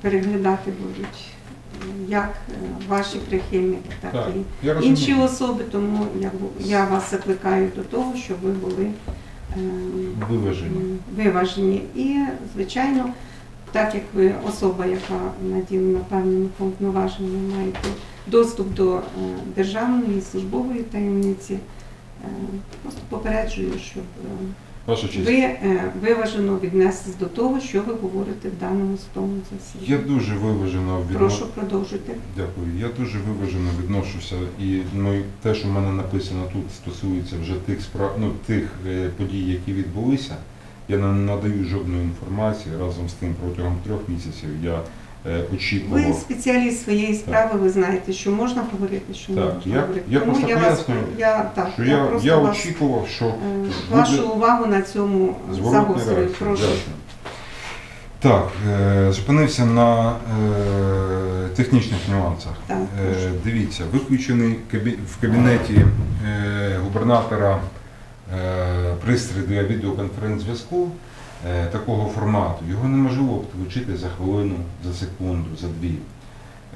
переглядати будуть як е, ваші прихильники, так, Так, і розумію. інші особи. Тому я, я вас закликаю до того, щоб ви були е, Виважені. виважені. І, звичайно, так як ви особа, яка наділена певними повноваженнями, маєте доступ до е, державної службової таємниці, е, просто попереджую, щоб е, Ваша честь. ви е, виважено віднеслись до того, що ви говорите в даному судовому Я засіданні. дуже виважено відно... Прошу продовжуйте. Дякую. Я дуже виважено відношуся, і ну, те, що в мене написано тут, стосується вже тих справ, ну, тих е, подій, які відбулися. Я не надаю жодної інформації разом з тим протягом трьох місяців. Я очікував. Ви спеціаліст своєї справи, ви знаєте, що можна говорити, що Так, можна я- говорити. я Тому просто я вас я, так, що я, я, я очікував, що е, буде вашу увагу на цьому загострюю. Прошу. Дякую. Так, е, зупинився на е, технічних нюансах. Так, Е, дивіться, виключений в кабінеті е, губернатора е, пристрій для відеоконференц-зв'язку е, такого формату. Його неможливо включити за хвилину, за секунду, за дві.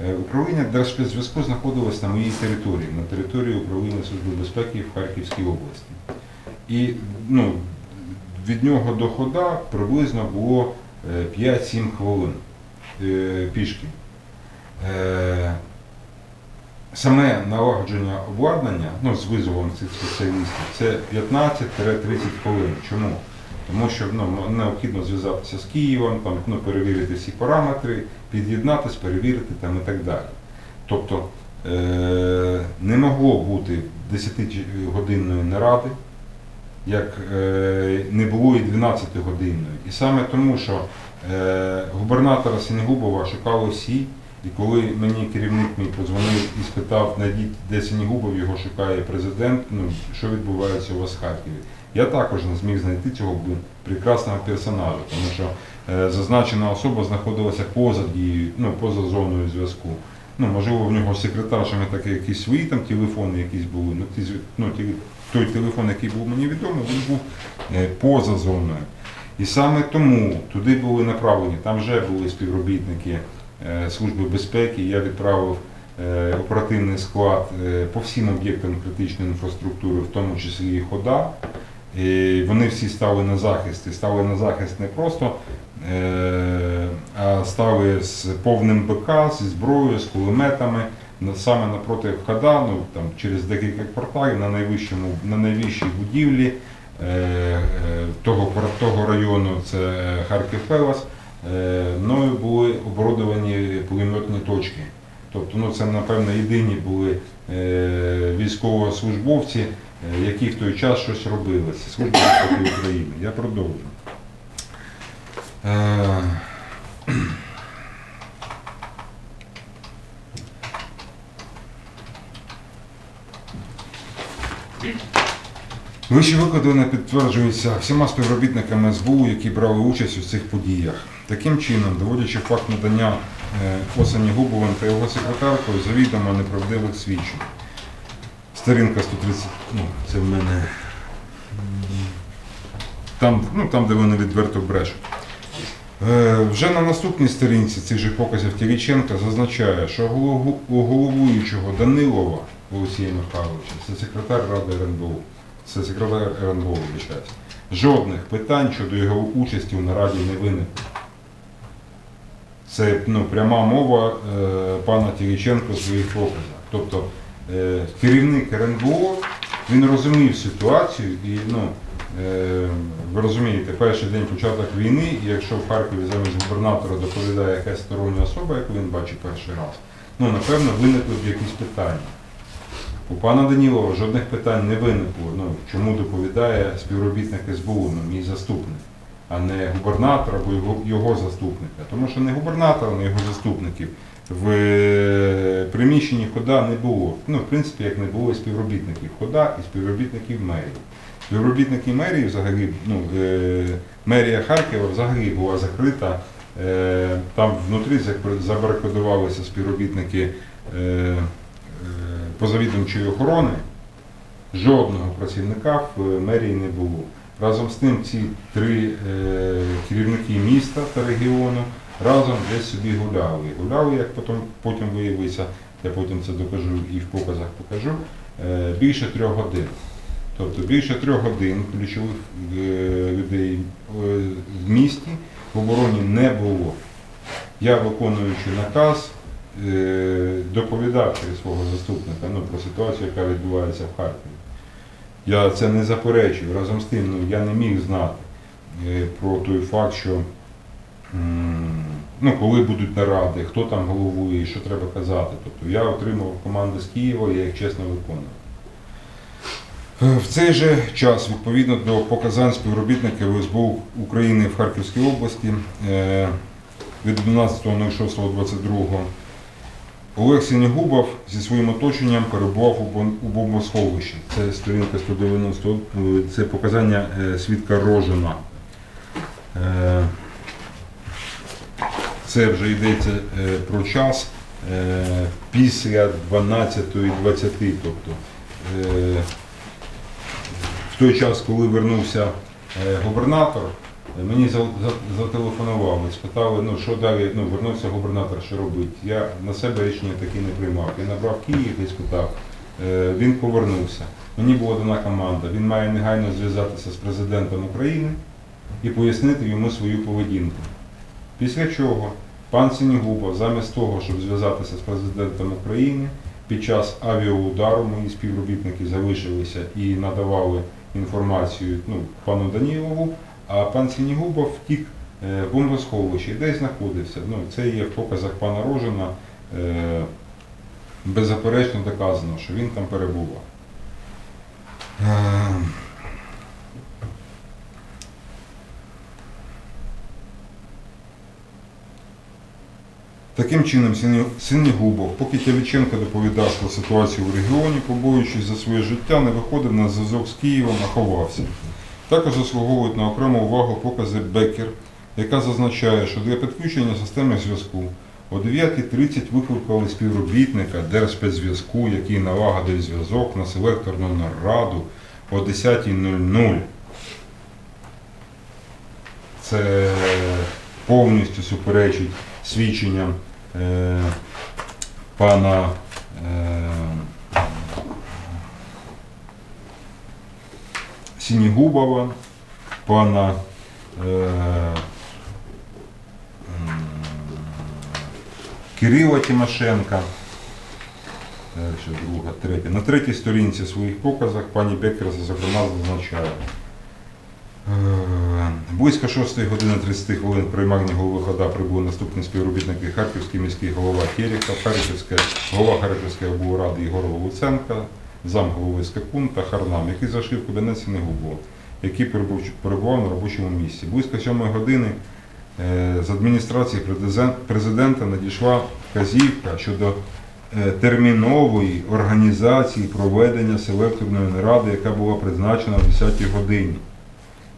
Е, Управління Держспецзв'язку знаходилось на моїй території, на території управління Служби безпеки в Харківській області. І ну, від нього до хода приблизно було е, 5-7 хвилин е, пішки. Е, Саме налагодження обладнання ну, з визовом цих спеціалістів це 15-30 хвилин. Чому? Тому що ну, необхідно зв'язатися з Києвом, там, ну, перевірити всі параметри, під'єднатись, перевірити там, і так далі. Тобто е- не могло бути 10-годинної наради, як е, не було і 12-годинної. І саме тому, що е, губернатора Сінегубова шукали всі, і коли мені керівник мій подзвонив і спитав, найдіть, де Сінегубов, його шукає президент, ну, що відбувається у вас в Харкові. Я також не зміг знайти цього прекрасного персонажа, тому що е, зазначена особа знаходилася поза дією, ну, поза зоною зв'язку. Ну, можливо, в нього з секретаршами такі якісь свої там телефони якісь були. Ну, ті, ну, ті, той телефон, який був мені відомий, він був е, поза зоною. І саме тому туди були направлені, там вже були співробітники е, Служби безпеки. Я відправив оперативний склад по всім об'єктам критичної інфраструктури, в тому числі і хода. І вони всі стали на захист. І стали на захист не просто, е, а стали з повним БК, зі зброєю, з кулеметами. Саме напроти входа, ну там через декілька кварталів на найвищому, на найвищій будівлі е, е, того, того району, це Харків Пелас, мною були оборудовані пулеметні точки. Тобто, ну це напевно єдині були військовослужбовці, які в той час щось робили. Це Служба безпеки України. Я продовжу. Е, Вище викладене підтверджується всіма співробітниками СБУ, які брали участь у цих подіях. Таким чином, доводячи факт надання е, Осені Губовим та його секретаркою завідомо неправдивих свідчень. Сторінка 130, ну, це в мене там, ну, там де вони відверто брешуть. Е, Вже на наступній сторінці цих же показів Тіліченка зазначає, що у головуючого Данилова Олексія Михайловича, це секретар Ради РНБО, це секретар РНБО, вибачається, жодних питань щодо його участі у нараді не виникло. Це ну, пряма мова е, пана Тіліченка у своїх показах. Тобто керівник РНБО він розумів ситуацію і ну, е, ви розумієте, перший день початок війни, і якщо в Харкові замість губернатора доповідає якась стороння особа, яку він бачить перший раз, ну напевно виникли б якісь питання. У пана Данілова жодних питань не виникло. Ну, чому доповідає співробітник СБУ, ну, мій заступник, а не губернатор або його, його заступника. Тому що не губернатора, не його заступників в е, приміщенні хода не було. Ну, в принципі, як не було і співробітників хода і співробітників мерії. Співробітники мерії взагалі, ну, е, мерія Харкова взагалі була закрита. Е, там внутрі забарикадувалися співробітники позавідомчої охорони. Жодного працівника в мерії не було. Разом з тим, ці три керівники міста та регіону разом десь собі гуляли. Гуляли, як потім, потім виявиться, я потім це докажу і в показах покажу, е, більше трьох годин. Тобто більше трьох годин ключових е, людей е, в місті в обороні не було. Я, виконуючи наказ, доповідав через свого заступника ну, про ситуацію, яка відбувається в Харкові. Я це не заперечив. Разом з тим, ну, я не міг знати про той факт, що ну, коли будуть наради, хто там головує, що треба казати. Тобто я отримав команди з Києва, я їх чесно виконував. Е, В цей же час, відповідно до показань співробітників СБУ України в Харківській області е, від 12.06.22 Олег Сінігубов зі своїм оточенням перебував у бомбосховищі. Це сторінка 190, е, це показання свідка Рожина. Це вже йдеться е, про час е, після 12.20, тобто е, в той час, коли вернувся губернатор, мені за- за- зателефонували, спитали, ну що далі, ну вернувся губернатор, що робить. Я на себе рішення таке не приймав. Я набрав Київ і спитав, він повернувся. Мені була дана команда, він має негайно зв'язатися з президентом України і пояснити йому свою поведінку. Після чого пан Сінігубов, замість того, щоб зв'язатися з президентом України, під час авіаудару мої співробітники залишилися і надавали інформацію ну, пану Данілову, а пан Сінігубов втік е, в бомбосховище, і десь знаходився. Ну, це є в показах пана Рожина. Е, беззаперечно доказано, що він там перебував. Таким чином, Сині- Синігубов, поки Кявіченко доповідав про ситуацію в регіоні, побоюючись за своє життя, не виходив на зв'язок з Києвом, а ховався. Також заслуговують на окрему увагу покази Беккер, яка зазначає, що для підключення системи зв'язку о 9.30 викликали співробітника Держспецзв'язку, який налагодив зв'язок на селекторну нараду о 10.00. Це повністю суперечить свідченням е, пана е, Сінігубова, пана е, Кирила Тимошенка. Далі друга, третя. На третій сторінці своїх показах пані Беккер зокрема зазначає. Близько 6 години 30 хвилин приймальні голови хода прибули наступні співробітники Харківський міський голова Терехов, Харківська, голова Харківської облради Ігорова Луценка, замголови Скакун та Харнам, який зайшов в кабінет Сінегубова, який перебув- перебував на робочому місці. Близько 7 години е, з адміністрації президента надійшла вказівка щодо е, термінової організації проведення селекторної наради, яка була призначена о 10 годині.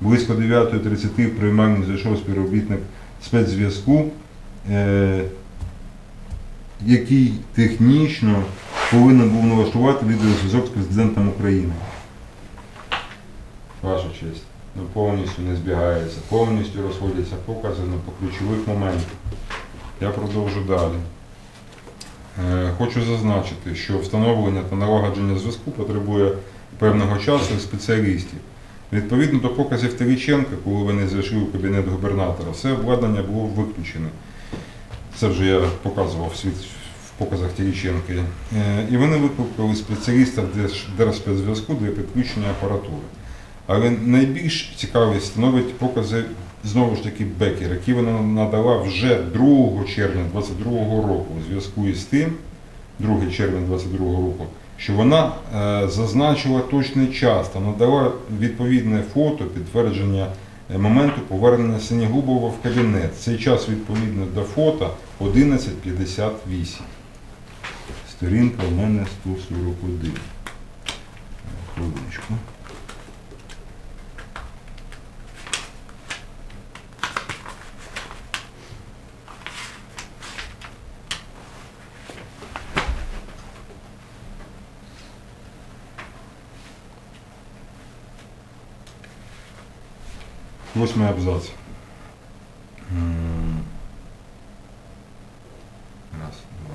Близько 9.30 в приймальні зайшов співробітник спецзв'язку, е, який технічно повинен був налаштувати відеозв'язок з президентом України. Ваша честь. Ну, повністю не збігається, повністю розходяться покази ну, по ключових моментах. Я продовжу далі. Е, Хочу зазначити, що встановлення та налагодження зв'язку потребує певного часу спеціалістів. Відповідно до показів Теріченка, коли вони зайшли у кабінет губернатора, все обладнання було виключене. Це вже я показував світ- в показах Теріченка. Е, І вони викликали спеціаліста Держ- Держспецзв'язку для підключення апаратури. Але найбільш цікавість становить покази знову ж таки Бекер, які вона надала вже 2 червня 2022 року у зв'язку із тим, 2 червня 2022 року, що вона е, зазначила точний час та надала відповідне фото підтвердження е, моменту повернення Синігубова в кабінет. Цей час відповідно до фото 11.58. Сторінка в мене 141. Хвилиночку. Восьмий абзац. Раз, два,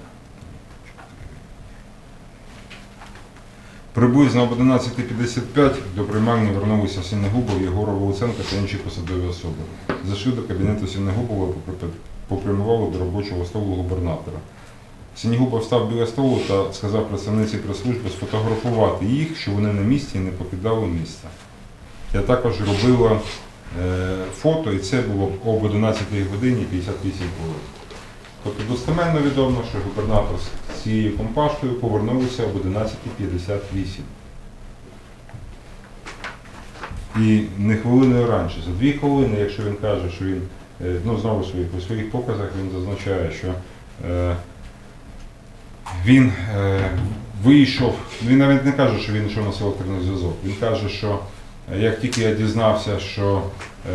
Приблизно об 11.55 до приймальні вернулися Сінегубов, Єгорова Луценко та інші посадові особи. Зайшли до кабінету Сінегубова, попрямували до робочого столу губернатора. Сінігуба встав біля столу та сказав представниці прес-служби сфотографувати їх, що вони на місці і не покидали місця. Я також робила фото, і це було об 11 годині 58 хвилин. Тобто достеменно відомо, що губернатор з цією компашкою повернулися об 11.58. І не хвилиною раніше, за дві хвилини, якщо він каже, що він, е, ну знову ж у своїх показах він зазначає, що е, він е, вийшов, він навіть не каже, що він йшов на селекторний зв'язок. Він каже, що е, як тільки я дізнався, що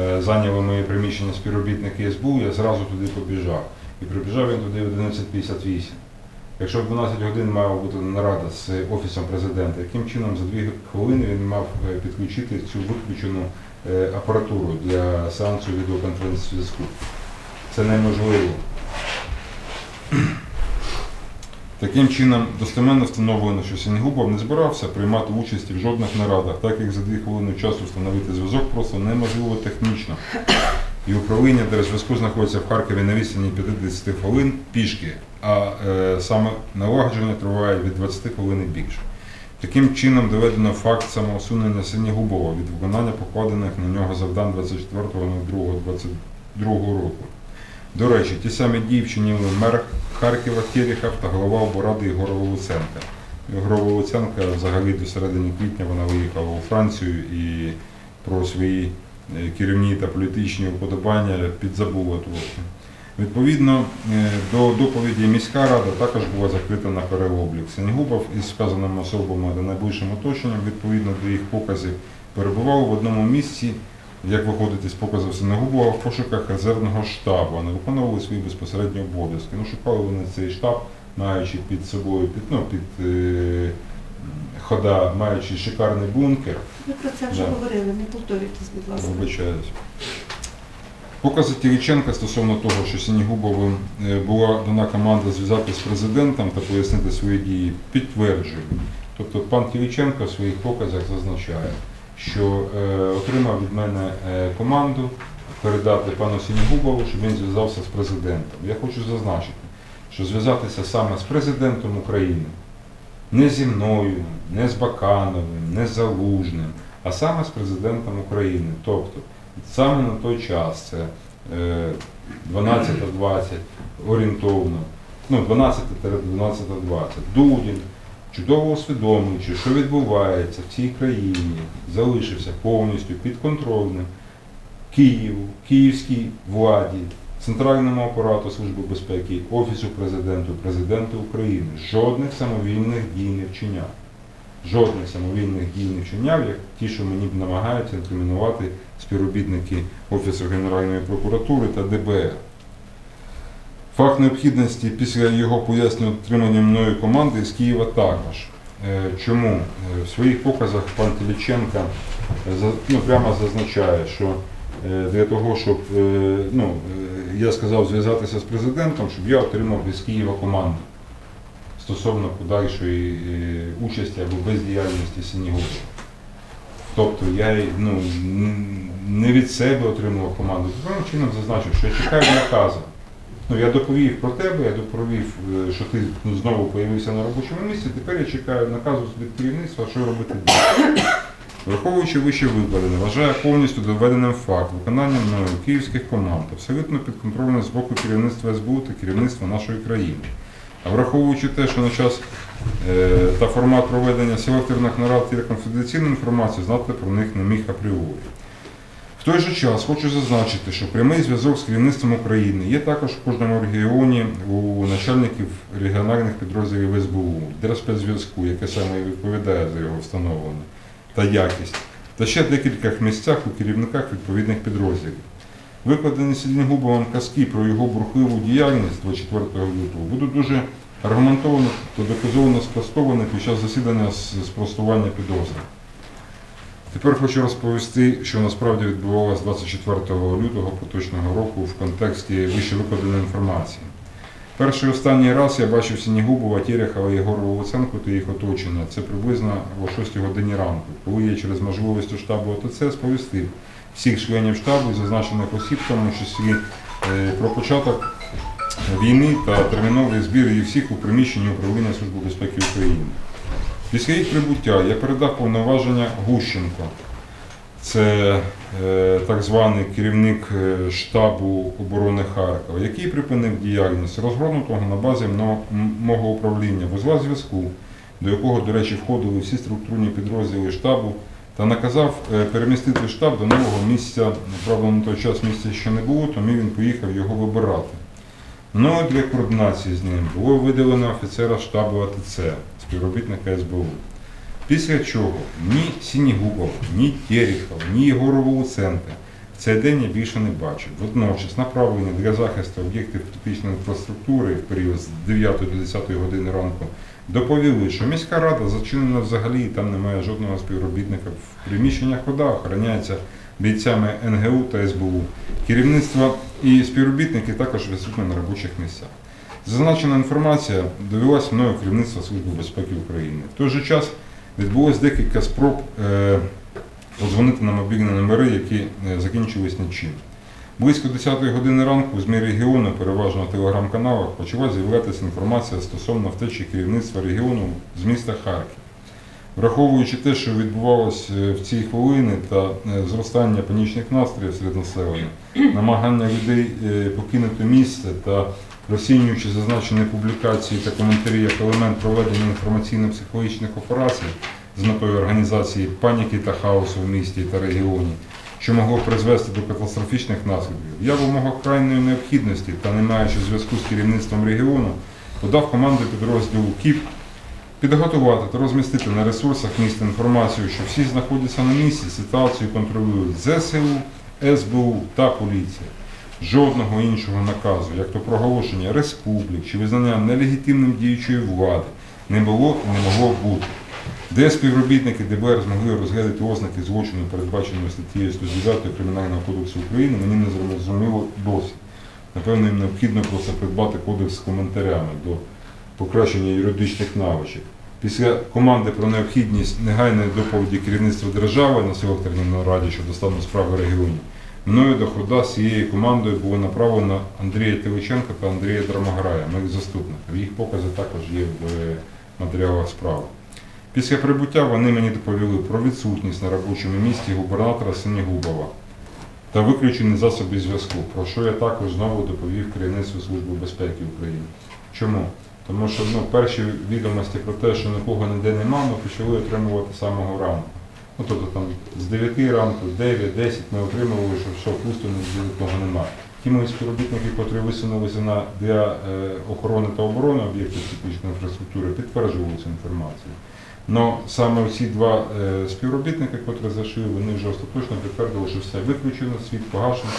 е, зайняли моє приміщення співробітники СБУ, я зразу туди побіжав. І прибіжав він туди в 11.58. Якщо в 12 годин мала бути нарада з Офісом президента, яким чином за дві хвилини він мав е, підключити цю виключену е, апаратуру для сеансу відеоконференц-зв'язку? Це неможливо. Таким чином, достеменно встановлено, що Сінігубов не збирався приймати участь в жодних нарадах, так як за дві хвилини часу встановити зв'язок просто неможливо технічно. І управління Держзв'язку знаходиться в Харкові на відстані 50 хвилин пішки, а е, саме налагодження триває від 20 хвилин і більше. Таким чином доведено факт самоусунення Синігубова від виконання покладених на нього завдань 24.02.22 року. До речі, ті самі дії вчинили мер Харкова Терехов та голова облради Ігор Луценка. Ігор Луценка взагалі до середини квітня вона виїхала у Францію і про свої е, керівні та політичні уподобання підзабула трохи. Відповідно е, до доповіді міська рада також була закрита на переоблік. Сенігубов із вказаними особами та найближчим оточенням, відповідно до їх показів, перебував в одному місці, як виходить із показів Сенегубова, в пошуках резервного штабу, а не виконували свої безпосередні обов'язки. Ну, шукали вони цей штаб, маючи під собою, під, ну, під е, хода, маючи шикарний бункер. Ви про це вже Да. говорили, не повторюйтесь, будь ласка. Вибачаюсь. Покази Кириченка стосовно того, що Сінігубовим е, була дана команда зв'язатися з президентом та пояснити свої дії, підтверджую. Тобто пан Кириченко в своїх показах зазначає, що е, отримав від мене е, команду передати пану Сінігубову, щоб він зв'язався з президентом. Я хочу зазначити, що зв'язатися саме з президентом України, не зі мною, не з Бакановим, не з Залужним, а саме з президентом України. Тобто саме на той час, це е, 12-20 орієнтовно, ну 12-12-20, Дудін, чудово усвідомлюючи, що відбувається в цій країні, залишився повністю підконтрольним Києву, київській владі, центральному апарату Служби безпеки, Офісу президенту, президенту України. Жодних самовільних дій не вчиняв. Жодних самовільних дій не вчиняв, як ті, що мені намагаються інкримінувати співробітники Офісу Генеральної прокуратури та ДБР. Факт необхідності після його пояснення отримання мною команди з Києва також. Е, Чому? Е, В своїх показах пан Теліченка е, ну, прямо зазначає, що для того, щоб ну, я сказав зв'язатися з президентом, щоб я отримав із Києва команду стосовно подальшої участі або бездіяльності Сінігова. Тобто я ну, не від себе отримував команду, таким чином зазначив, що я чекаю наказу. Ну, я доповів про тебе, я доповів, е, що ти знову з'явився на робочому місці, тепер я чекаю наказу від керівництва, що робити далі. Враховуючи вище викладене, вважаю повністю доведеним факт виконання мною київських команд, абсолютно підконтрольне з боку керівництва СБУ та керівництва нашої країни. А враховуючи те, що на час е, та формат проведення селекторних нарад є конфіденційну інформацію, знати про них не міг апріорі. Той же час хочу зазначити, що прямий зв'язок з керівництвом України є також в кожному регіоні у начальників регіональних підрозділів СБУ, Держспецзв'язку, яке саме і відповідає за його встановлення та якість, та ще в декількох місцях у керівниках відповідних підрозділів. Викладені Сіднігубовим казки про його бурхливу діяльність 24 лютого будуть дуже аргументовано та доказовано спростовані під час засідання спростування підозри. Тепер хочу розповісти, що насправді відбувалося 24 лютого поточного року в контексті вище викладеної інформації. Перший останній раз я бачив Сінігубова, Терехова, Єгорова Луценко та їх оточення. Це приблизно о 6 годині ранку, коли я через можливості штабу ОТЦ сповістив всіх членів штабу зазначених осіб, в тому числі е, про початок війни та терміновий збір їх всіх у приміщенні управління Служби безпеки України. Після їх прибуття я передав повноваження Гущенко. Це е, так званий керівник е, штабу оборони Харкова, який припинив діяльність розгорнутого на базі мого управління вузла зв'язку, до якого, до речі, входили всі структурні підрозділи штабу, та наказав е, перемістити штаб до нового місця. Правда, на той час місця ще не було, тому він поїхав його вибирати. Мною для координації з ним було виділено офіцера штабу АТЦ, співробітника СБУ. Після чого ні Сінігубов, ні Терехов, ні Єгорова Луценка в цей день я більше не бачив. Водночас направлені для захисту об'єктів критичної інфраструктури в період з 9 до 10 години ранку доповіли, що міська рада зачинена взагалі, там немає жодного співробітника. В приміщеннях вода охороняється бійцями НГУ та СБУ. Керівництво і співробітники також відсутні на робочих місцях. Зазначена інформація довелася мною керівництва Служби безпеки України. В той же час відбулось декілька спроб е, подзвонити на мобільні номери, які е, закінчились нічим. Близько 10-ї години ранку в ЗМІ регіону, переважно в телеграм-каналах, почала з'являтися інформація стосовно втечі керівництва регіону з міста Харків. Враховуючи те, що відбувалося е, в ці хвилини та зростання панічних настроїв серед населення, намагання людей покинути місце та розцінюючи зазначені публікації та коментарі як елемент проведення інформаційно-психологічних операцій з метою організації паніки та хаосу в місті та регіоні, що могло призвести до катастрофічних наслідків, я в умовах крайньої необхідності та не маючи зв'язку з керівництвом регіону, подав команду підрозділу КІП підготувати та розмістити на ресурсах міста інформацію, що всі знаходяться на місці, ситуацію контролюють ЗСУ, СБУ та поліція. Жодного іншого наказу, як то проголошення республік чи визнання нелегітимним діючої влади, не було і не могло бути. Де співробітники ДБР змогли розглядати ознаки злочину, передбаченої статтею 109 Кримінального кодексу України, мені не зрозуміло досі. Напевно, їм необхідно просто придбати кодекс з коментарями до покращення юридичних навичок. Після команди про необхідність негайної доповіді керівництва держави на селекторній нараді щодо стану справи регіонів, мною до хода з цією командою було направлено Андрія Теличенка та Андрія Драмограя, моїх заступників. Їх покази також є в е, матеріалах справи. Після прибуття вони мені доповіли про відсутність на робочому місці губернатора Синігубова та виключені засоби зв'язку, про що я також знову доповів керівництву Служби безпеки України. Чому? Тому що ну, перші відомості про те, що нікого ніде нема, ми почали отримувати самого ранку. Ну, тобто там з 9 ранку, 9, 10 ми отримували, що все, пусто нікого немає. Ті мої співробітники, котрі висунулися на для е, охорони та оборони об'єктів критичної інфраструктури, підтверджували цю інформацію. Но саме ці два е, співробітники, котрі зайшли, вони вже остаточно підтвердили, що все виключено, світ погашено,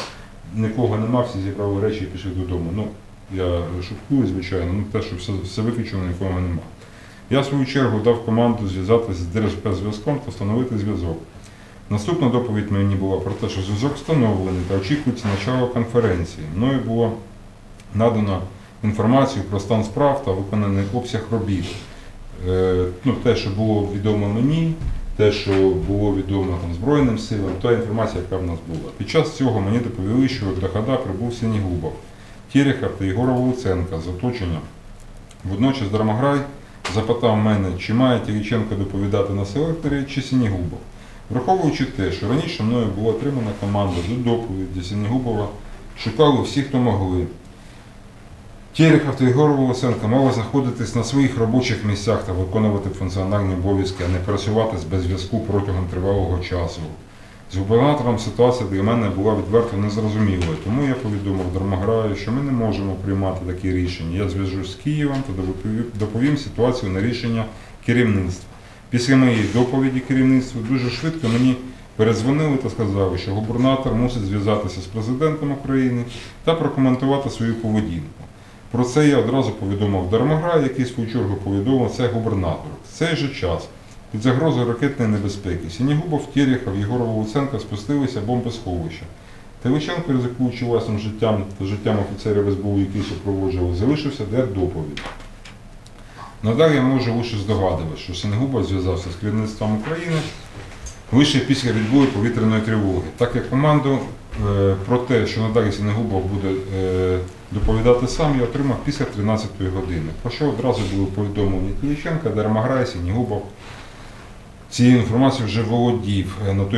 нікого нема, всі зібрали речі і пішли додому. Ну, я шуткую, звичайно, ну те, що все, все виключено, нікого нема. Я в свою чергу дав команду зв'язатися з Держспецзв'язком та встановити зв'язок. Наступна доповідь мені була про те, що зв'язок встановлений та очікується начало конференції. Мною було надано інформацію про стан справ та виконаний обсяг робіт. Е, ну, те, що було відомо мені, те, що було відомо там, Збройним силам, та інформація, яка в нас була. Під час цього мені доповіли, що до хода прибув Синігубов, Терехов та Єгорова Луценка з оточенням. Водночас Драмаграй запитав мене, чи має Тіліченко доповідати на селекторі, чи Синігубов. Враховуючи те, що раніше мною була отримана команда до доповіді Синігубова, шукали всі, хто могли. Терехов та Єгор Волосенко мали знаходитись на своїх робочих місцях та виконувати функціональні обов'язки, а не працювати без зв'язку протягом тривалого часу. З губернатором ситуація для мене була відверто незрозумілою, тому я повідомив Дромограю, що ми не можемо приймати такі рішення. Я зв'яжусь з Києвом та доповім- ситуацію на рішення керівництва. Після моєї доповіді керівництву дуже швидко мені перезвонили та сказали, що губернатор мусить зв'язатися з президентом України та прокоментувати свою поведінку. Про це я одразу повідомив Дармогра, який свою чергу повідомив це губернатору. В цей же час під загрозою ракетної небезпеки Сінігубов, Терехов, Єгорова Луценко спустилися в бомбосховище Тивиченко, ризикуючи власним життям та життям офіцерів СБУ, які супроводжували, залишився для доповіді. Надалі я можу лише здогадувати, що Синегуба зв'язався з керівництвом України лише після відбою повітряної тривоги, так як команду е, про те, що надалі Синегубов буде е, доповідати сам, я отримав після 13-ї години, про що одразу були повідомлені Київченка, Дармаграй, Синегубов. Цією інформацією вже володів е, на той